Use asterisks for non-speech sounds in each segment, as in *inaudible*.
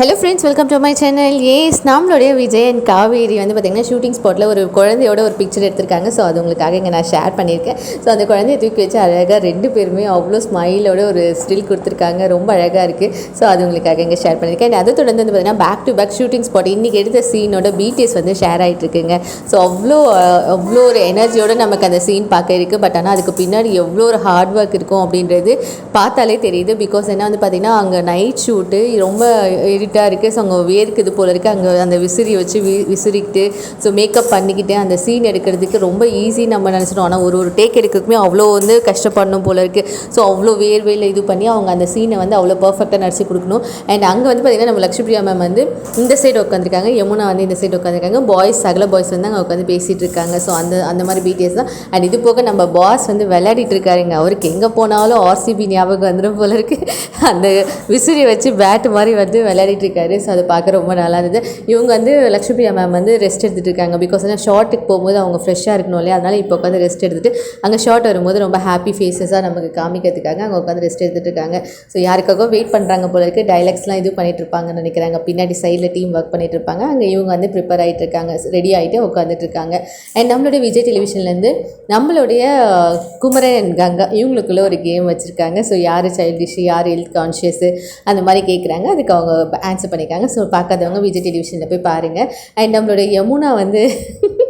Hello friends welcome to my channel ace நம்மளுடைய Vijay and Kaveri வந்து பார்த்திங்கன்னா ஷூட்டிங் ஸ்பாட்டில் ஒரு குழந்தையோட ஒரு பிக்சர் எடுத்திருக்காங்க. ஸோ அது உங்களுக்காக இங்கே நான் ஷேர் பண்ணியிருக்கேன். ஸோ அந்த குழந்தைய தூக்கி வச்சு அழகாக ரெண்டு பேருமே அவ்வளோ ஸ்மைலோட ஒரு ஸ்டில் கொடுத்துருக்காங்க. ரொம்ப அழகாக இருக்குது ஸோ அது உங்களுக்காக இங்கே ஷேர் பண்ணியிருக்கேன். And அதை தொடர்ந்து வந்து பார்த்திங்கன்னா back to back shooting spot இன்றைக்கி எடுத்த சீனோட பிடிஎஸ் வந்து ஷேர் ஆகிட்டு இருக்குங்க. ஸோ அவ்வளோ அவ்வளோ ஒரு எனர்ஜியோட நமக்கு அந்த சீன் பார்க்க இருக்குது பட் ஆனால் அதுக்கு பின்னாடி எவ்வளோ ஒரு ஹார்ட் ஒர்க் இருக்கும் அப்படின்றது பார்த்தாலே தெரியுது. பிகாஸ் என்ன வந்து பார்த்திங்கன்னா அங்கே நைட் ஷூட்டு ரொம்ப இருட்டாக இருக்குது ஸோ அங்கே வேர்க்குது போல இருக்குது அங்கே அந்த விசிறி வச்சு வி விசிறிக்கிட்டு ஸோ மேக்கப் பண்ணிக்கிட்டு அந்த சீன் எடுக்கிறதுக்கு ரொம்ப ஈஸி நம்ம நினச்சிட்டோம். ஆனால் ஒரு ஒரு டேக் எடுக்கிறதுக்குமே அவ்வளோ வந்து கஷ்டப்படணும் போல இருக்குது ஸோ அவ்வளோ வேர்வையில் இது பண்ணி அவங்க அந்த சீனை வந்து அவ்வளோ பர்ஃபெக்டாக நடிச்சு கொடுக்கணும். அண்ட் அங்கே வந்து பார்த்திங்கன்னா நம்ம லக்ஷ்மிபிரியா மேம் வந்து இந்த சைடு உட்காந்துருக்காங்க யமுனா வந்து இந்த சைடு உட்காந்துருக்காங்க பாய்ஸ் சகல பாய்ஸ் வந்து அங்கே உட்காந்து பேசிகிட்டு இருக்காங்க. ஸோ அந்த அந்த மாதிரி பிடிஎஸ் தான். அண்ட் இது போக நம்ம பாஸ் வந்து விளையாடிட்டு இருக்காருங்க. அவருக்கு எங்கே போனாலும் ஆர்சிபி ஞாபகம் வந்துடும் போல இருக்குது *laughs* அந்த விசிறியை வச்சு பேட் மாதிரி வந்து விளையாடிட்டு இருக்காரு ஸோ அதை பார்க்க ரொம்ப நல்லா இருந்தது. இவங்க வந்து லக்ஷ்மிபிரியா மேம் வந்து ரெஸ்ட் எடுத்துகிட்டு இருக்காங்க பிகாஸ் ஏன்னா ஷார்ட்டுக்கு போகும்போது அவங்க ஃப்ரெஷ்ஷாக இருக்கணும் இல்லையா? அதனால் இப்போ உட்காந்து ரெஸ்ட் எடுத்துகிட்டு அங்கே ஷார்ட் வரும்போது ரொம்ப ஹாப்பி ஃபேஸஸாக நமக்கு காமிக்கிறதுக்காக அங்கே உட்காந்து ரெஸ்ட் எடுத்துகிட்டு இருக்காங்க ஸோ யாருக்காக வெயிட் பண்ணுறாங்க போல இருக்குது டைலாக்ஸ்லாம் இது பண்ணிட்டு இருப்பாங்கன்னு நினைக்கிறாங்க. பின்னாடி சைடில் டீம் ஒர்க் பண்ணிட்டு இருப்பாங்க அங்கே இவங்க வந்து ப்ரிப்பேர் ஆகிட்டு இருக்காங்க ரெடி ஆகிட்டு உட்காந்துட்டு இருக்காங்க அண்ட் நம்மளுடைய விஜய் டெலிவிஷன்லேருந்து நம்மளுடைய குமரன் and கங்கா இவங்களுக்குள்ள ஒரு கேம் வச்சுருக்காங்க. ஸோ யார் சைல்டிஷ் யார் ஹெல்த் கான்ஷியஸு அந்த மாதிரி கேட்குறாங்க அதுக்கு அவங்க ஆன்சர் பண்ணியிருக்காங்க. ஸோ பார்க்காதவங்க விஜய் டெலிவிஷனில் போய் பாருங்கள் அண்ட் நம்மளுடைய யமுனா வந்து *laughs*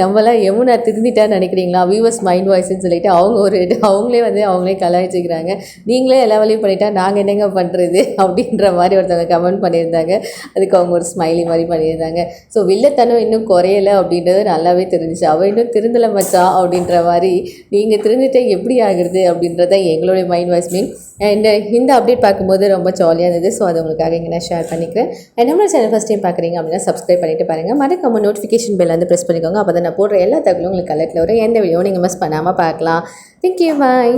நம்மளாம் யமுனா திருந்திட்டான்னு நினைக்கிறீங்களா? வியூவர்ஸ் மைண்ட் வாய்ஸ்ன்னு சொல்லிட்டு அவங்க ஒரு அவங்களே வந்து அவங்களே கலாய்ச்சிக்கிறாங்க. நீங்களே எல்லா வேலையும் பண்ணிட்டா நாங்கள் என்னங்க பண்ணுறது அப்படின்ற மாதிரி ஒருத்தவங்க கமெண்ட் பண்ணியிருந்தாங்க. அதுக்கு அவங்க ஒரு ஸ்மைலி மாதிரி பண்ணியிருந்தாங்க. ஸோ வில்லத்தனம் இன்னும் குறையலை அப்படின்றது நல்லாவே தெரிஞ்சுச்சு. அவள் இன்னும் திருந்தலை மச்சா அப்படின்ற மாதிரி நீங்கள் திருந்திட்டா எப்படி ஆகுறது அப்படின்றத எங்களுடைய மைண்ட் வாய்ஸ் மீன் அண்ட் இந்த அப்டேட் பார்க்கும்போது ரொம்ப ஜாலியாக இருந்தது. ஸோ அது உங்களுக்காக இங்கே நான் ஷேர் பண்ணிக்கிறேன். அண்ட் நம்மளோட சேனல் ஃபஸ்ட் டைம் பார்க்குறீங்க அப்படின்னா சப்ஸ்கிரைப் பண்ணிட்டு பாருங்கள் மறக்காம நோட்டிஃபிகேஷன் பெல் வந்து ப்ரெஸ் பண்ணிக்கோங்க. அப்போ தான் நான் போடுற எல்லா தகவலும் உங்களுக்கு கலெக்டில் வரும். எந்த வீடியோவும் நீங்கள் மிஸ் பண்ணாமல் பார்க்கலாம். Thank you bye